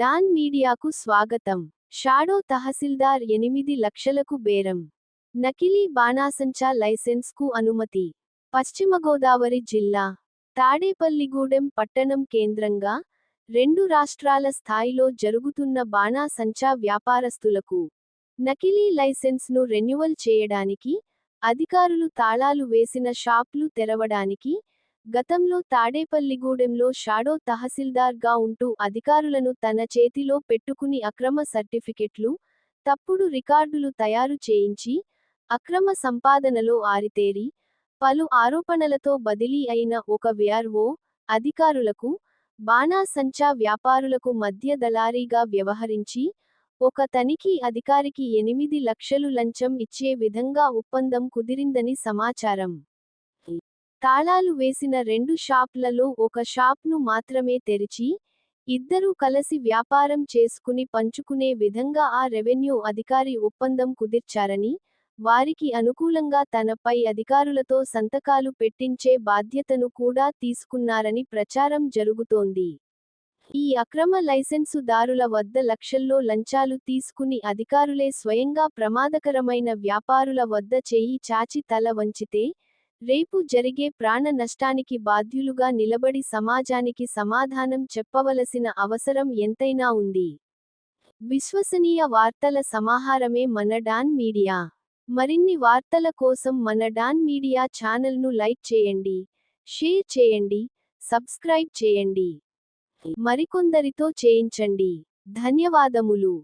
Don మీడియాకు స్వాగతం. Shadow తహసీల్దార్ ఎనిమిది లక్షలకు బేరం. నకిలీ బాణాసంచా లైసెన్స్కు అనుమతి. పశ్చిమ గోదావరి జిల్లా తాడేపల్లిగూడెం పట్టణం కేంద్రంగా రెండు రాష్ట్రాల స్థాయిలో జరుగుతున్న బాణాసంచా వ్యాపారస్తులకు నకిలీ లైసెన్స్ను రెన్యువల్ చేయడానికి అధికారులు తాళాలు వేసిన షాప్లు తెరవడానికి గతంలో తాడేపల్లిగూడెంలో షాడో తహసీల్దార్గా ఉంటూ అధికారులను తన చేతిలో పెట్టుకుని అక్రమ సర్టిఫికెట్లు తప్పుడు రికార్డులు తయారు చేయించి అక్రమ సంపాదనలో ఆరితేరి పలు ఆరోపణలతో బదిలీ అయిన ఒక విఆర్ఓ అధికారులకు బాణాసంచా వ్యాపారులకు మధ్య దళారీగా వ్యవహరించి ఒక తనిఖీ అధికారికి ఎనిమిది లక్షలు లంచం ఇచ్చే విధంగా ఒప్పందం కుదిరిందని సమాచారం. తాళాలు వేసిన రెండు షాప్లలో ఒక షాప్ను మాత్రమే తెరిచి ఇద్దరూ కలిసి వ్యాపారం చేసుకుని పంచుకునే విధంగా ఆ రెవెన్యూ అధికారి ఒప్పందం కుదిర్చారని వారికి అనుకూలంగా తనపై అధికారులతో సంతకాలు పెట్టించే బాధ్యతను కూడా తీసుకున్నారని ప్రచారం జరుగుతోంది. ఈ అక్రమ లైసెన్సుదారుల వద్ద లక్షల్లో లంచాలు తీసుకుని అధికారులే స్వయంగా ప్రమాదకరమైన వ్యాపారుల వద్ద చేయి చాచి తల వంచితే రేపు జరిగే ప్రాణ నష్టానికి బాధ్యులుగా నిలబడి సమాజానికి సమాధానం చెప్పవలసిన అవసరం ఎంతైనా ఉంది. విశ్వసనీయ వార్తల సమాహారమే మన డాన్ మీడియా. మరిన్ని వార్తల కోసం మన డాన్ మీడియా ఛానల్ను లైక్ చేయండి షేర్ చేయండి సబ్స్క్రైబ్ చేయండి. మరికొందరితో చేయించండి. ధన్యవాదములు.